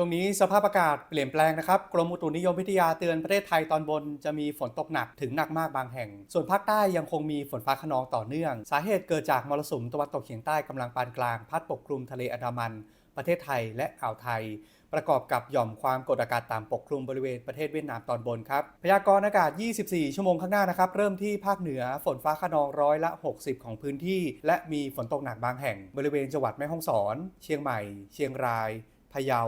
ช่วงนี้สภาพอากาศเปลี่ยนแปลงนะครับ กรมอุตุนิยมวิทยาเตือนประเทศไทยตอนบนจะมีฝนตกหนักถึงหนักมากบางแห่ง ส่วนภาคใต้ยังคงมีฝนฟ้าขนองต่อเนื่อง สาเหตุเกิดจากมรสุมตะวันตกเฉียงใต้กำลังปานกลาง พัดปกคลุมทะเลอันดามัน ประเทศไทยและอ่าวไทย ประกอบกับหย่อมความกดอากาศต่ำปกคลุมบริเวณประเทศเวียดนามตอนบนครับพยากรณ์อากาศ 24 ชั่วโมงข้างหน้านะครับเริ่มที่ภาคเหนือฝนฟ้าขนองร้อยละ 60 ของพื้นที่ และมีฝนตกหนักบางแห่ง บริเวณจังหวัดแม่ฮ่องสอน เชียงใหม่ เชียงรายพะเยา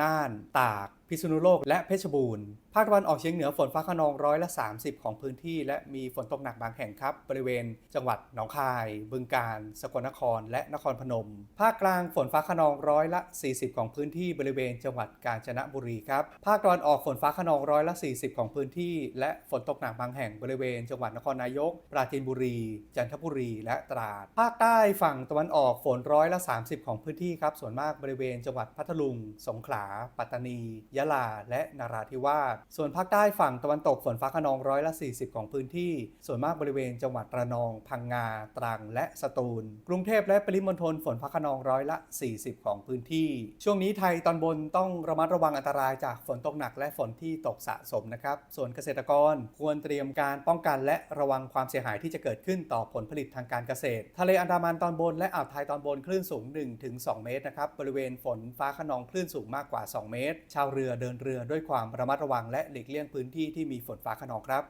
น่าน ตาก พิษณุโลก และเพชรบูรณ์ ภาคตะวันออกเฉียงเหนือฝนฟ้าขนองร้อยละ 30 ของพื้นที่ และมีฝนตกหนักบางแห่งครับ บริเวณ จังหวัดหนองคาย บึงกาฬ สกลนคร และนครพนม ภาคกลางฝนฟ้าขนองร้อยละ 40 ของพื้นที่ บริเวณ จังหวัดกาญจนบุรีครับ ภาคตะวันออกฝนฟ้าขนองร้อยละ 40 ของพื้นที่ และฝนตกหนักบางแห่งบริเวณ จังหวัดนครนายก ปราจีนบุรี จันทบุรี และตราด ภาคใต้ฝั่งตะวันออกฝนร้อยละ 30 ของพื้นที่ครับ ส่วนมากบริเวณจังหวัดพัทลุง สงขลาา ปัตตานี ยะลา และนราธิวาส ส่วนภาคใต้ฝั่งตะวันตกฝนฟ้าขนองร้อยละ 40 ของพื้นที่ ส่วนมากบริเวณจังหวัดระนอง พังงา ตรัง และสตูล กรุงเทพและปริมณฑลฝนฟ้าขนองร้อยละ 40 ของพื้นที่ ช่วงนี้ไทยตอนบนต้องระมัดระวังอันตรายจากฝนตกหนักและฝนที่ตกสะสมนะครับ ส่วนเกษตรกรควรเตรียมการป้องกันและระวังความเสียหายที่จะเกิดขึ้นต่อผลผลิตทางการเกษตร ทะเลอันดามันตอนบนและอ่าวไทยตอนบนคลื่นสูง 1-2 เมตรนะครับ บริเวณฝนฟ้าขนองคลื่นสูงมากกว่า 2 เมตร ชาวเรือเดินเรือด้วยความระมัดระวังและหลีกเลี่ยงพื้นที่ที่มีฝนฟ้าขนองครับ